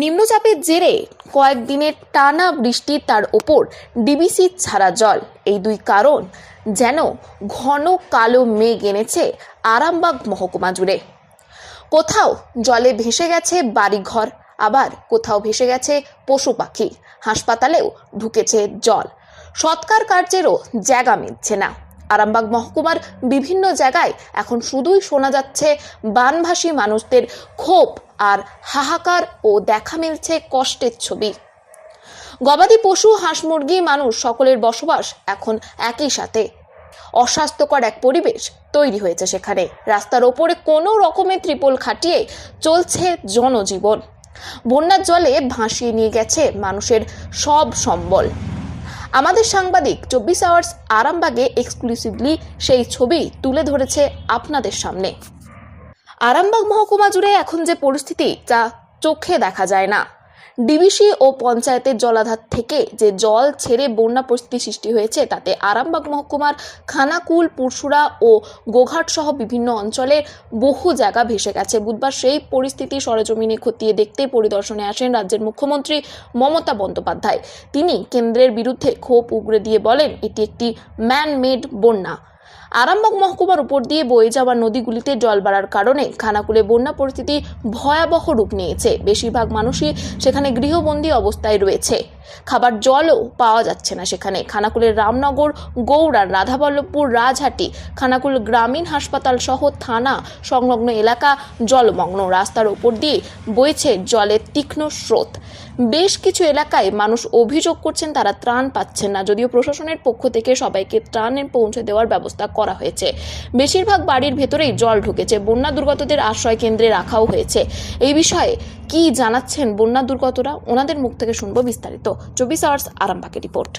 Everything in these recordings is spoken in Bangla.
নিম্নচাপের জেরে কয়েকদিনের টানা বৃষ্টি তার ওপর ডিবিসি ছাড়া জল। এই দুই কারণ যেন ঘন কালো মেঘ এনেছে আরামবাগ মহকুমা জুড়ে। কোথাও জলে ভেসে গেছে বাড়িঘর, আবার কোথাও ভেসে গেছে পশু পাখি। হাসপাতালেও ঢুকেছে জল। সৎকার কার্যেরও জায়গা মিলছে না। আরামবাগ মহকুমার বিভিন্ন জায়গায় এখন শুধুই শোনা যাচ্ছে বানভাসী মানুষদের ক্ষোভ হাহাকার ও দেখা মিলছে কষ্টের ছবি। গবাদি পশু, হাঁস মুরগি, মানুষ সকলের বসবাস এখন একই সাথে। অস্বাস্থ্যকর এক পরিবেশ তৈরি হয়েছে সেখানে। রাস্তার ওপরে কোনো রকমের ত্রিপল খাটিয়ে চলছে জনজীবন। বন্যার জলে ভাসিয়ে নিয়ে গেছে মানুষের সব সম্বল। আমাদের সাংবাদিক চব্বিশ আওয়ার্স আরামবাগে এক্সক্লুসিভলি সেই ছবি তুলে ধরেছে আপনাদের সামনে। আরামবাগ মহকুমা জুড়ে এখন যে পরিস্থিতি, তা চোখে দেখা যায় না। ডিবিসি ও পঞ্চায়েতের জলাধার থেকে যে জল ছেড়ে বন্যা পরিস্থিতি সৃষ্টি হয়েছে, তাতে আরামবাগ মহকুমার খানাকুল পুরসুরা ও গোঘাট সহ বিভিন্ন অঞ্চলের বহু জায়গা ভেসে গেছে। বুধবার সেই পরিস্থিতি সরেজমিনে খতিয়ে দেখতে পরিদর্শনে আসেন রাজ্যের মুখ্যমন্ত্রী মমতা বন্দ্যোপাধ্যায়। তিনি কেন্দ্রের বিরুদ্ধে ক্ষোভ উগরে দিয়ে বলেন, এটি একটি ম্যান মেড বন্যা। আরামবাগ মহকুমার উপর দিয়ে বয়ে যাওয়া নদীগুলিতে জল বাড়ার কারণে খানাকুলে বন্যা পরিস্থিতি ভয়াবহ রূপ নিয়েছে। বেশিরভাগ মানুষই সেখানে গৃহবন্দী অবস্থায় রয়েছে। খাবার জলও পাওয়া যাচ্ছে না সেখানে। খানাকুলের রামনগর গৌড়ার রাধাবল্লভপুর, রাজহাটি, খানাকুল গ্রামীণ হাসপাতাল সহ থানা সংলগ্ন এলাকা জলমগ্ন। রাস্তার ওপর দিয়ে বইছে জলের তীক্ষ্ণ স্রোত। বেশ কিছু এলাকায় মানুষ অভিযোগ করছেন তারা ত্রাণ পাচ্ছেন না। যদিও প্রশাসনের পক্ষ থেকে সবাইকে ত্রাণে পৌঁছে দেওয়ার ব্যবস্থা করা হয়েছে। বেশিরভাগ বাড়ির ভেতরেই জল ঢুকেছে। বন্যা দুর্গতদের আশ্রয় কেন্দ্রে রাখাও হয়েছে। এই বিষয়ে কি জানাচ্ছেন বন্যা দুর্গতরা? ওনাদের মুখ থেকে শুনব বিস্তারিত। চব্বিশ আওয়ার্স আরামবাগের রিপোর্ট।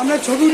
আমরা ছবি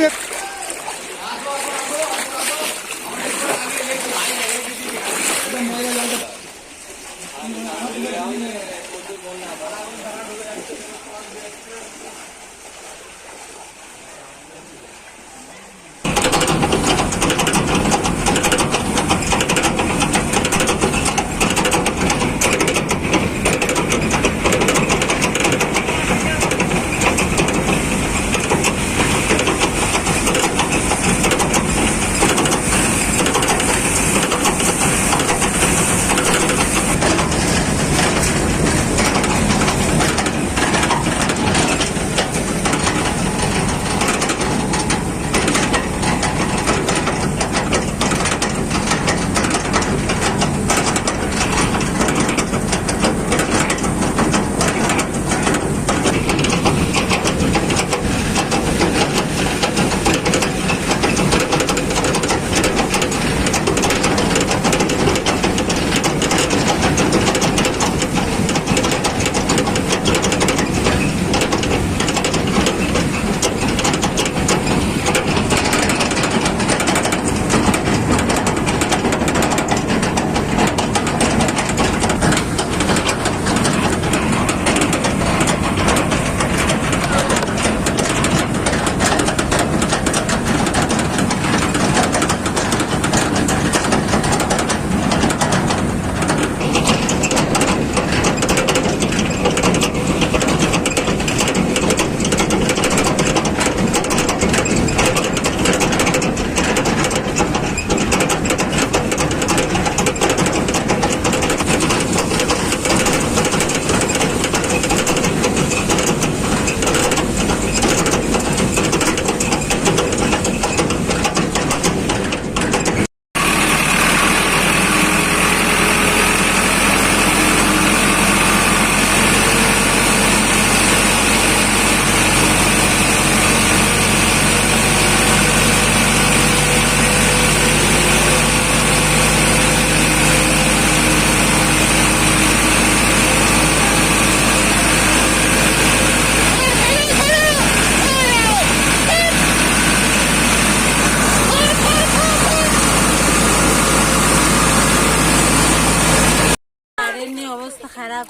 দেখ খারাপ।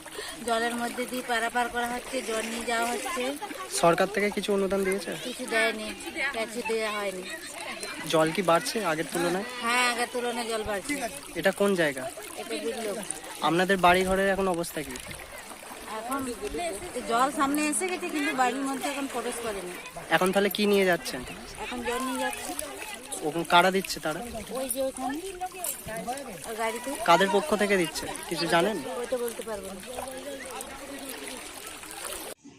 জলের মধ্যে দিয়ে পারাপার করা হচ্ছে জল নিয়ে যাওয়া হচ্ছে। সরকার থেকে কিছু অনুদান দিয়েছে? কিছু দেয়নি কিছু দেওয়া হয়নি। জল কি বাড়ছে আগের তুলনায়? হ্যাঁ আগের তুলনায় জল বাড়ছে। এটা কোন জায়গা? এটা আপনাদের বাড়ি ঘরের এখন অবস্থা কি? এখন জল সামনে এসে গেছে কিন্তু বাড়ির মধ্যে এখন প্রবেশ করেনি। এখন তাহলে কি নিয়ে যাচ্ছেন? এখন জল নিয়ে যাচ্ছে। ওখানে কারা দিচ্ছে তারা? ওই যে ওইখানে। গাড়িতে কাদের পক্ষ থেকে দিচ্ছে? কিছু জানেন? ওইটা বলতে পারব না।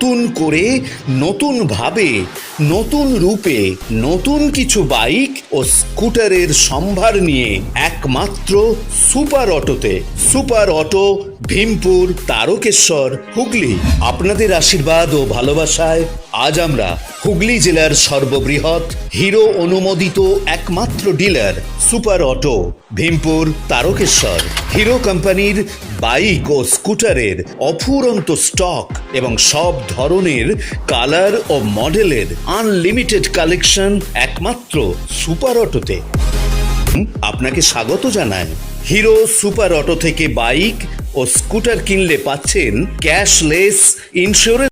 নতুন করে, নতুন ভাবে, নতুন রূপে, নতুন কিছু বাইক ও স্কুটারের সম্ভার নিয়ে একমাত্র সুপার অটোতে। Super auto, Bhimpur, Tarakeswar, Hooghly. আপনাদের আশীর্বাদ ও ভালোবাসায় আজ আমরা হুগলি জেলার সর্ববৃহৎ, হিরো অনুমোদিত একমাত্র dealer super auto, Bhimpur Tarakeswar. Hero কোম্পানির বাইক ও স্কুটারের অফুরন্ত স্টক এবং সব ধরনের কালার ও মডেলের আনলিমিটেড কালেকশন একমাত্র সুপার অটোতে। আপনাকে স্বাগত জানায় হিরো সুপার অটো থেকে বাইক ও স্কুটার কিনলে পাচ্ছেন ক্যাশলেস ইন্স্যুরেন্স